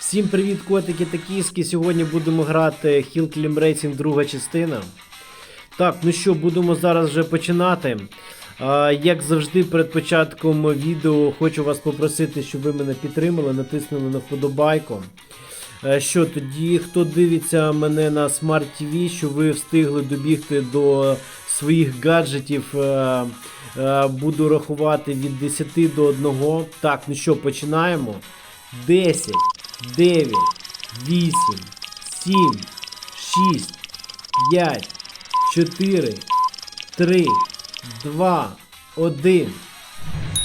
Всім привіт, котики та кіски. Сьогодні будемо грати Hill Climb Racing друга частина. Так, ну що, будемо зараз вже починати. А, як завжди, перед початком відео хочу вас попросити, щоб ви мене підтримали, натиснули на вподобайку. Що тоді, хто дивиться мене на Smart TV, що ви встигли добігти до своїх гаджетів, буду рахувати від 10 до 1. Так, ну що, починаємо. 10, 9, 8, 7, 6, 5, 4, 3, 2, 1.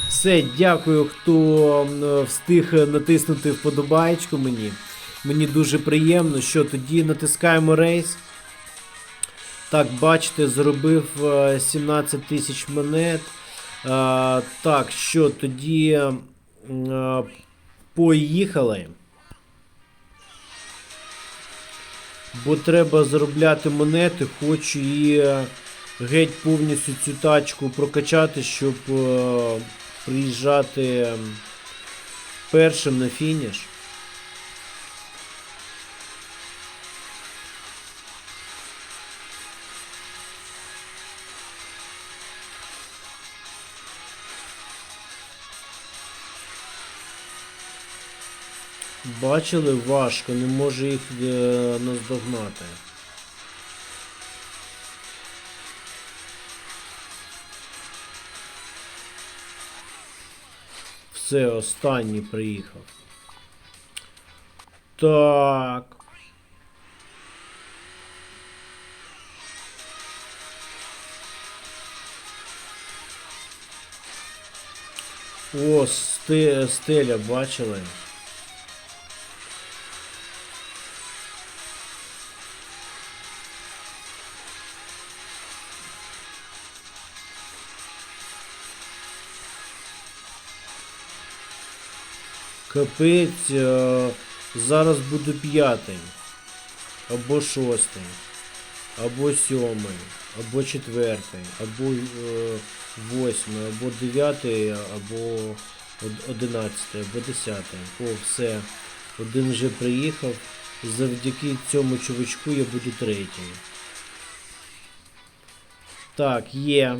Все, дякую, хто встиг натиснути вподобаєчку мені. Мені дуже приємно, що тоді натискаємо рейс. Так, бачите, зробив е, 17 тисяч монет. Е, Так, що тоді е, поїхали. Бо треба заробляти монети, хочу і е, геть повністю цю тачку прокачати, щоб е, приїжджати першим на фініш. Бачили, важко, не може їх е, наздогнати. Все, останній приїхав. Так. О, сте- стеля, бачили? Капець, е, зараз буду п'ятий. Або шостий. Або сьомий. Або четвертий. Або е, восьмий, або дев'ятий, або од- одинадцятий, або десятий. О, все. Один вже приїхав. Завдяки цьому чувачку я буду третій. Так, є.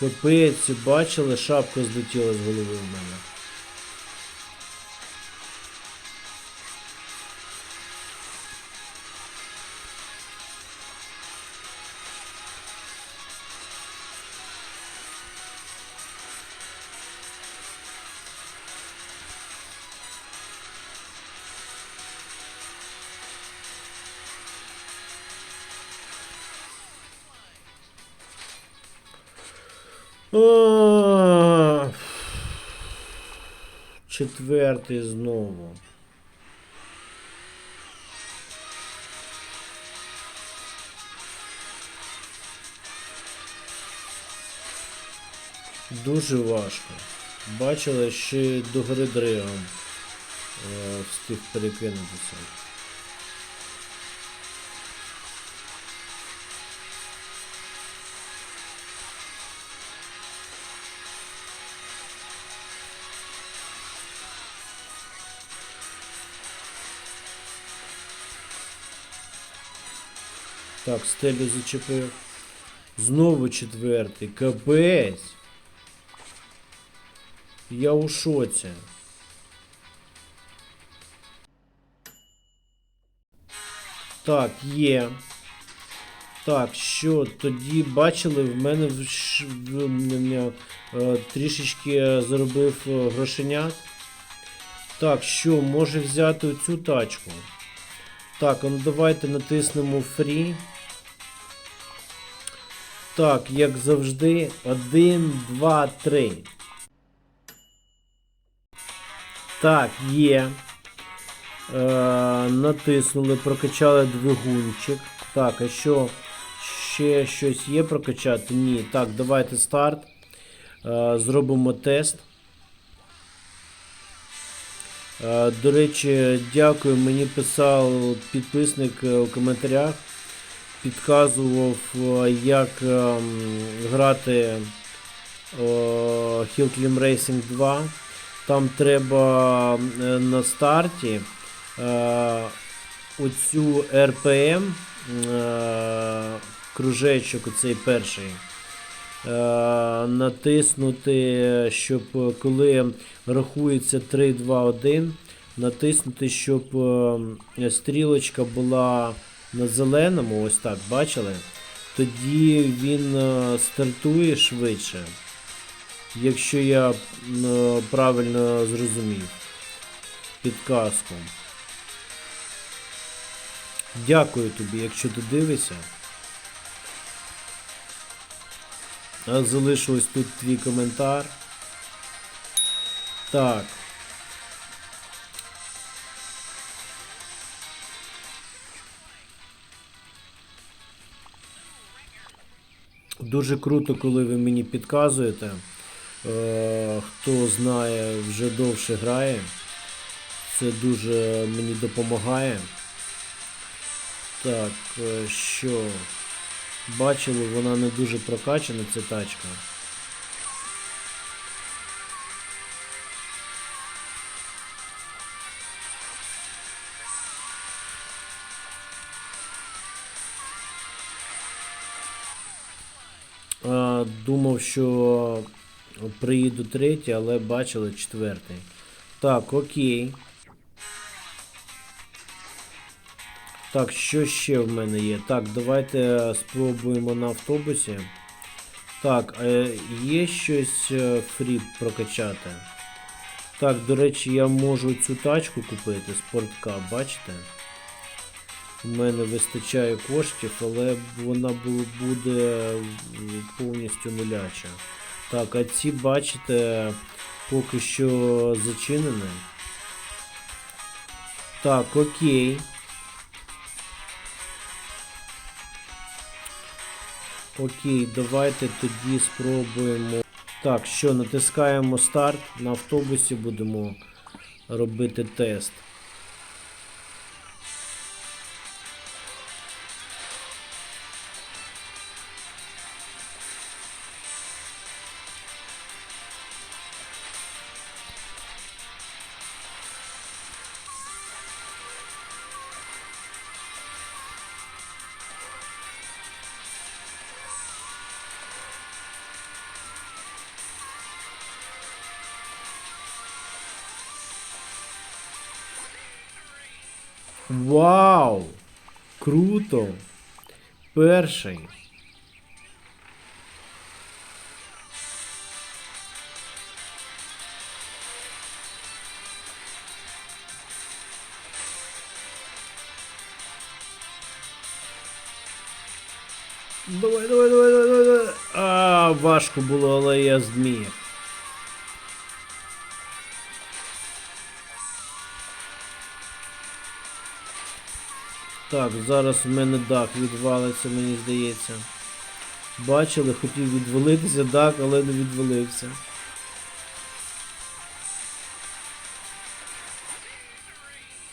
Капець, бачили, шапка злетіла з голови в мене. А, Четвертий знову. Дуже важко. Бачили, ще до гори дригом е, встиг перекинутися. Так, стелю зачепив. Знову четвертий. Капець. Я у шоці. Так, є. Так, що тоді бачили, в мене в, в, м- е, трішечки заробив е, грошенят. Так, що, може взяти оцю тачку? Так, ну давайте натиснемо Free. Так, як завжди, 1, 2, 3. Так, є. Е, натиснули, прокачали двигунчик. Так, а що? Ще щось є прокачати? Ні. Так, давайте старт. Е, зробимо тест. Е, До речі, дякую. Мені писав підписник е, у коментарях, підказував, е, як ем, грати е, Racing 2. Там треба е, на старті оцю е, кружечок, оцей перший. Натиснути, щоб коли рахується 3, 2, 1, натиснути, щоб е, стрілочка була на зеленому, ось так, бачили? Тоді він е, стартує швидше. Якщо я е, правильно зрозумів підказку. Дякую тобі, якщо ти дивишся. Залишу ось тут твій коментар. Так. Дуже круто, коли ви мені підказуєте. Е, хто знає, вже довше грає. Це дуже мені допомагає. Так, е, що? Бачили, вона не дуже прокачана, ця тачка. Думав, що приїду третій, але бачили четвертий. Так, окей. Так, що ще в мене є? Так, давайте спробуємо на автобусі. Так, е, є щось е, фрі прокачати. Так, до речі, я можу цю тачку купити, спортка, бачите? У мене вистачає коштів, але вона буде повністю нуляча. Так, а ці, бачите, поки що зачинені. Так, окей. Окей, давайте тоді спробуємо. Так, що, натискаємо старт. На автобусі будемо робити тест. Вау! Круто! Перший. Давай, давай, давай, давай, давай. А, важко було, але я зміг. Так, зараз у мене дах відвалиться, мені здається. Бачили, хотів відвалитися дах, але не відвалився.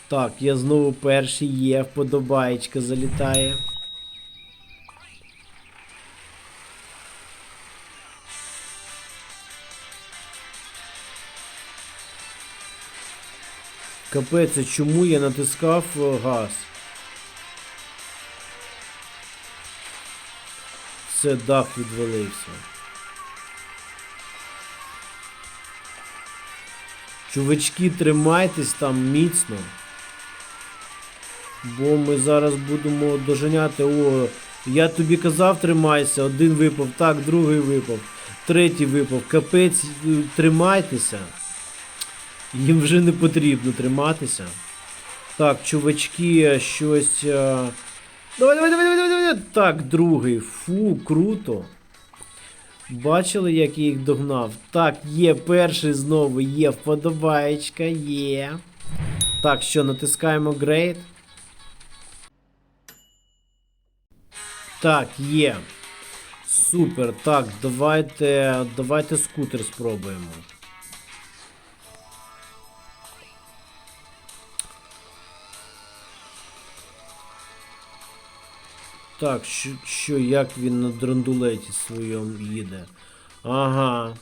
Так, я знову перший є, вподобаєчка залітає. Капець, чому я натискав е, газ? Все, дах відвалився. Чувачки, тримайтесь там міцно. Бо ми зараз будемо доженяти. О, я тобі казав, тримайся, один випав, так, другий випав, третій випав. Капець, е, тримайтеся. Їм вже не потрібно триматися. Так, чувачки, щось. е, Давай, давай, давай, давай, давай, Так, другий. Фу, круто. Бачили, як я їх догнав? Так, є перший знову, є вподобаєчка, є. Так, що, натискаємо Great. Так, є. Супер. Так, давайте. Давайте скутер спробуємо. Так, що, що як він на драндулеті своєму їде? Ага.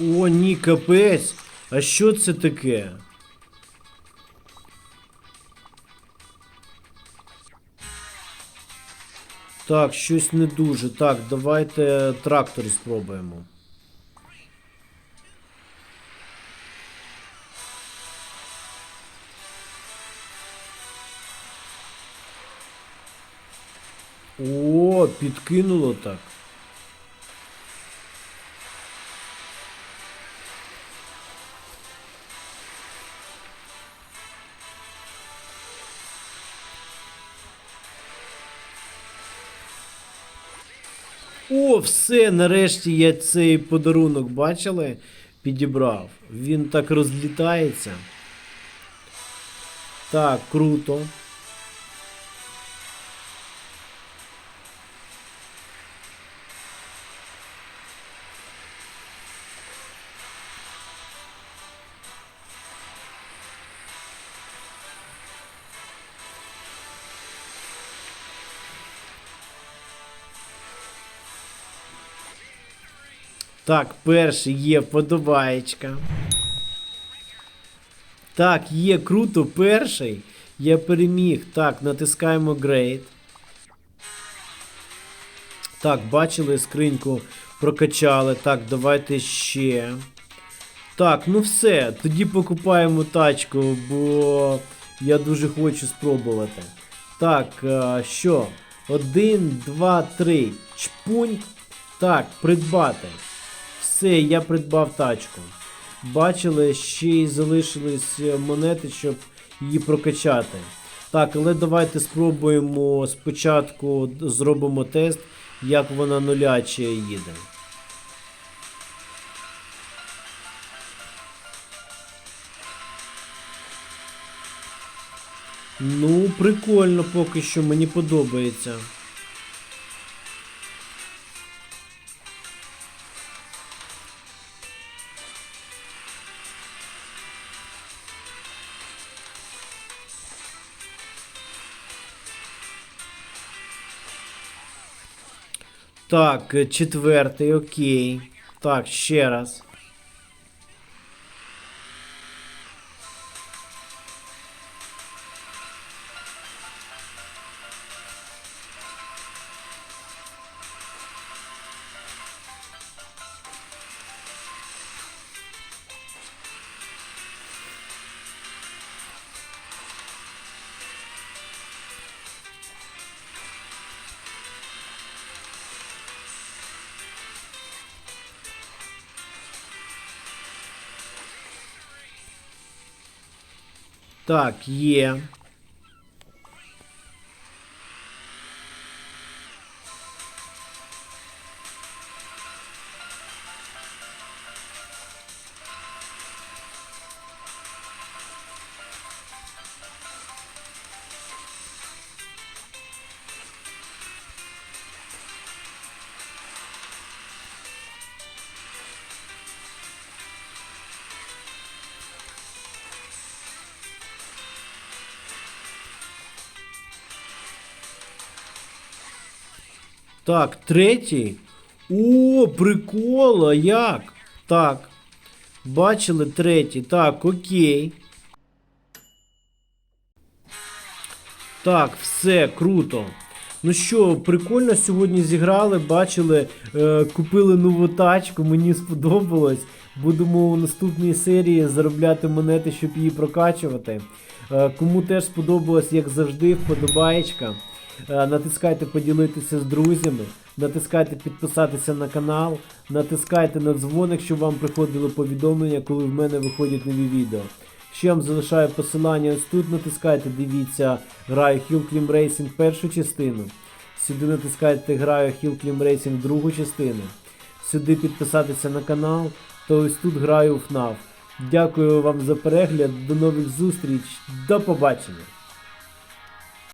О, ні, капець. А що це таке? Так, щось не дуже. Так, давайте трактор спробуємо. О, підкинуло так. Все, нарешті я цей подарунок бачили, підібрав. Він так розлітається. Так, круто. Так, перший є подобаєчка. Так, є круто, перший. Я переміг. Так, натискаємо Great. Так, бачили скриньку, прокачали. Так, давайте ще. Так, ну все. Тоді покупаємо тачку, бо я дуже хочу спробувати. Так, що? Один, два, три. Чпунь. Так, придбати. Все, я придбав тачку. Бачили, ще й залишились монети, щоб її прокачати. Так, але давайте спробуємо спочатку зробимо тест, як вона нуляче їде. Ну, прикольно поки що, мені подобається. Так, е, четвертий, окей. Так, ще раз. Так, є. Так, третій. О, прикол, а як? Так. Бачили третій. Так, окей. Так, все, круто. Ну що, прикольно сьогодні зіграли, бачили, е, купили нову тачку, мені сподобалось. Будемо у наступній серії заробляти монети, щоб її прокачувати. Е, кому теж сподобалось, як завжди, вподобаєчка. Е, Натискайте поділитися з друзями, натискайте підписатися на канал, натискайте на дзвоник, щоб вам приходили повідомлення, коли в мене виходять нові відео. Ще вам залишаю посилання ось тут, натискайте, дивіться, граю Hill Climb Racing першу частину. Сюди натискайте граю Hill Climb Racing другу частину. сюди підписатися на канал, то ось тут граю в FNAF. Дякую вам за перегляд, до нових зустріч, до побачення!